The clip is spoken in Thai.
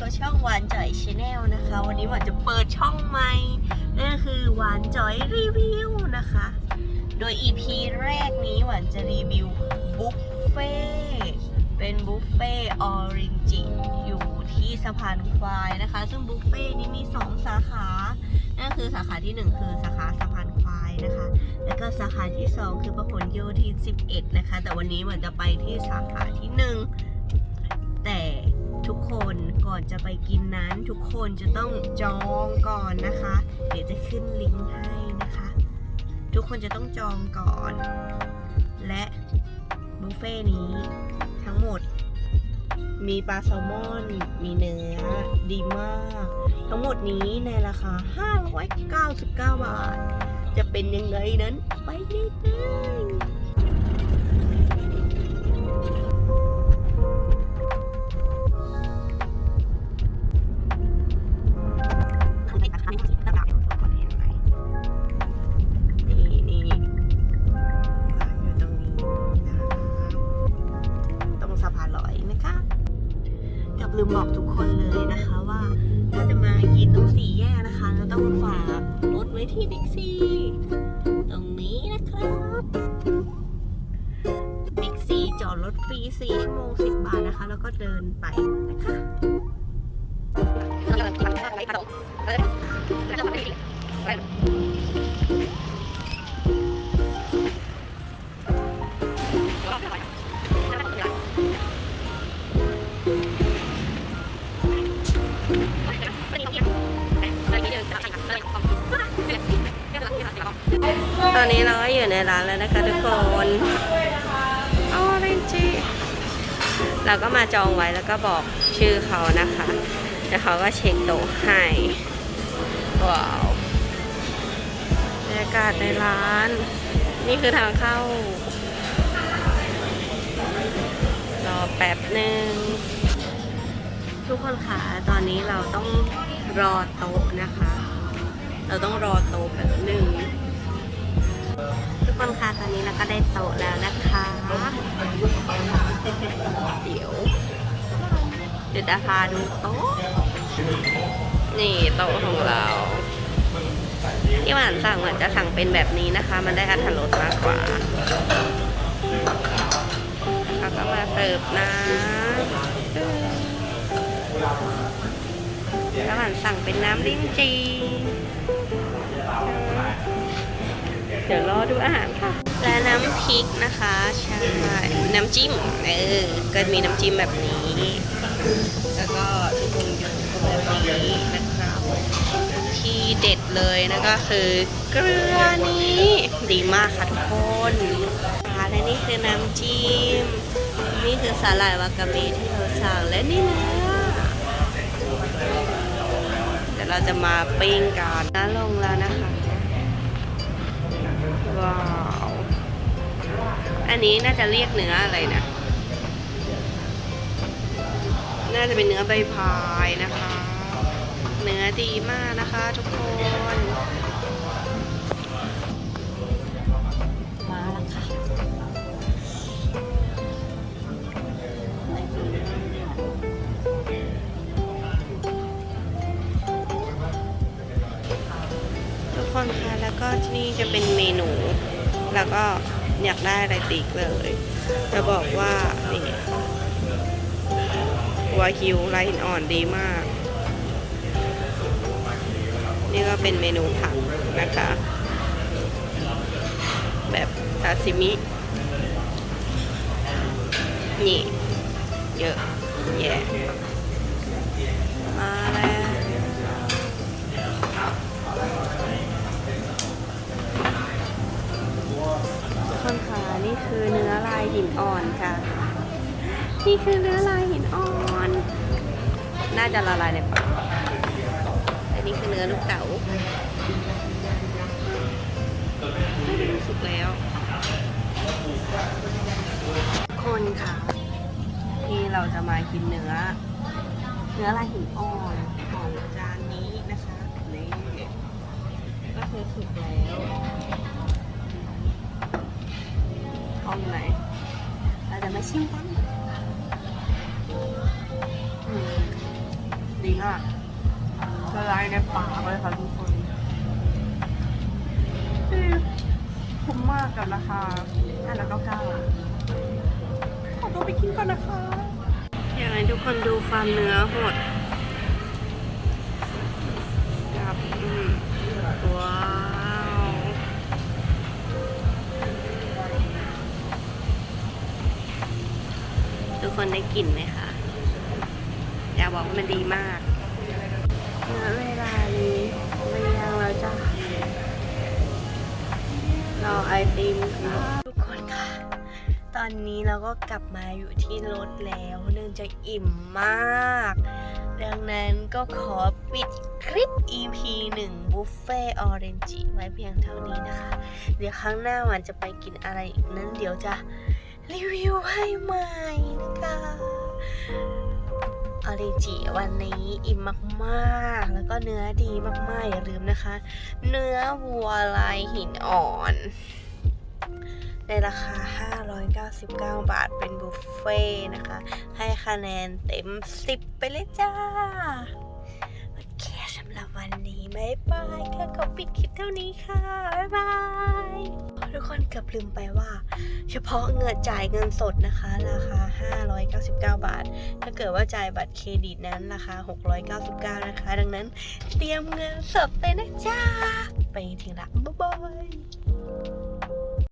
ก็ช่องหวานจะเปิดช่องใหม่นั่นก็คือหวานจอยรีวิวนะคะ โดย EP แรกนี้หวานจะรีวิวบุฟเฟ่เป็นบุฟเฟ่ออรินจิอยู่ที่สะพานควายนะคะ ซึ่งบุฟเฟ่นี้มี 2 สาขา นั่นคือสาขาที่ 1 คือสาขาสะพานควายนะคะ แล้วก็สาขาที่ 2 คือประหลโยธิน11 นะคะ แต่วันนี้หวานจะไปที่สาขาที่1แต่ ทุกคนก่อนจะไปกินนั้นทุกคนจะต้องจองก่อนนะคะ เดี๋ยวจะขึ้นลิงก์ให้นะคะ ทุกคนจะต้องจองก่อน และบุฟเฟ่นี้ทั้งหมด มีปลาแซลมอน มีเนื้อดีมาก ทั้งหมดนี้ในราคา 599 บาท จะเป็นยังไงนั้นไปเลย ต้องฝากรถไว้ที่บิ๊กซีตรงนี้นะครับบิ๊กซีจอดรถฟรี4ชั่วโมง10 บาทนะคะ แล้วก็เดินไปนะคะตอ ตอนนี้เราก็อยู่ในร้านแล้วนะคะทุกคนออเรนจิเราก็มาจองไว้แล้วก็บอกชื่อเขานะคะแล้วเขาก็เช็คโต๊ะให้ว้าวบรรยากาศในร้าน นี่คือทางเข้า รอแป๊บหนึ่งทุกคนคะตอนนี้เราต้องรอโต๊ะนะคะ เราต้องรอโต๊ะแบบหนึ่ง อนนี้เราก็ได้โต๊ะแล้วนะคะ เดี๋ยว เดี๋ยวจะพาดูโต๊ะ นี่โต๊ะของเรา ที่หวานสั่งเหวานจะสั่งเป็นแบบนี้นะคะ มันได้อัตรสมากกว่าเขาก็มาเสิร์ฟนะแล้วหวานสั่งเป็นน้ำลิ้นจีเดี๋ยวรอดูอาหารค่ะ และน้ำพริกนะคะใช่น้ำจิ้มเออก็มีน้ำจิ้มแบบนี้ แล้วก็ทุกคนอยู่แบบนี้นะครับที่เด็ดเลยนะก็คือเกลือนี้ดีมากค่ะทุกคนค่ะและนี่คือน้ำจิ้ม นี่คือสาหร่ายวากาเมที่เราสั่งและนี่นะเดี๋ยวเราจะมาปิ้งกันน้าลงแล้วนะคะ ว้าว อันนี้น่าจะเรียกเนื้ออะไรนะ น่าจะเป็นเนื้อใบพายนะคะ เนื้อดีมากนะคะทุกคน มาแล้วค่ะ ทุกคนคะแล้วก็ที่นี่จะเป็นเมนู แล้วก็ อยากได้อะไรติ๊กเลย จะบอกว่านี่วาคิวไลน์อ่อนดีมาก นี่ก็เป็นเมนูผักนะคะ แบบซาซิมิ นี่ เยอะ แยะมา นี่คือเนื้อลายหินอ่อน น่าจะละลายในปากอันนี้คือเนื้อลูกเต๋าสุกแล้ว คนค่ะ ที่เราจะมากินเนื้อ เนื้อลายหินอ่อนของจานนี้นะคะนี่ก็คือสุกแล้วห้องไหน เราจะมาชิมกัน มากละลายในปากเลยค่ะทุกคนคุ้มมากกับราคาห้าร้อยเก้าเก้าขอตัวไปกินก่อนนะคะ อยากให้ทุกคนดูความเนื้อหดกับอืมว้าวทุกคนได้กลิ่นไหมคะ บอกว่ามันดีมากณเวลานี้ไม่ยังแล้วจ้ะรอไอติมค่ะทุกคนค่ะ ตอนนี้เราก็กลับมาอยู่ที่รถแล้วเนื่องจากอิ่มมาก ดังนั้นก็ขอปิดคลิป EP 1 บุฟเฟ่ออเรนจิไว้เพียงเท่านี้นะคะ เดี๋ยวครั้งหน้าวันจะไปกินอะไรอีกนั้นเดี๋ยวจะรีวิวให้ใหม่นะคะ ออเรนจิวันนี้อิ่มมากๆ แล้วก็เนื้อดีมากๆ อย่าลืมนะคะ เนื้อวัวลายหินอ่อน ในราคา 599 บาทเป็นบุฟเฟ่นะคะ ให้คะแนนเต็ม 10 ไปเลยจ้าโอเคสำหรับวันนี้ บ๊ายบายค่ะขอปิดคลิปเท่านี้ค่ะ บ๊ายบาย ทุกคนเกือบลืมไปว่า เฉพาะเงินจ่ายเงินสดนะคะ ราคา 599 บาท ถ้าเกิดว่าจ่ายบัตรเครดิตนั้นราคา 699 นะคะ ดังนั้นเตรียมเงินสดไปนะจ้าไปทีละบ๊ายบาย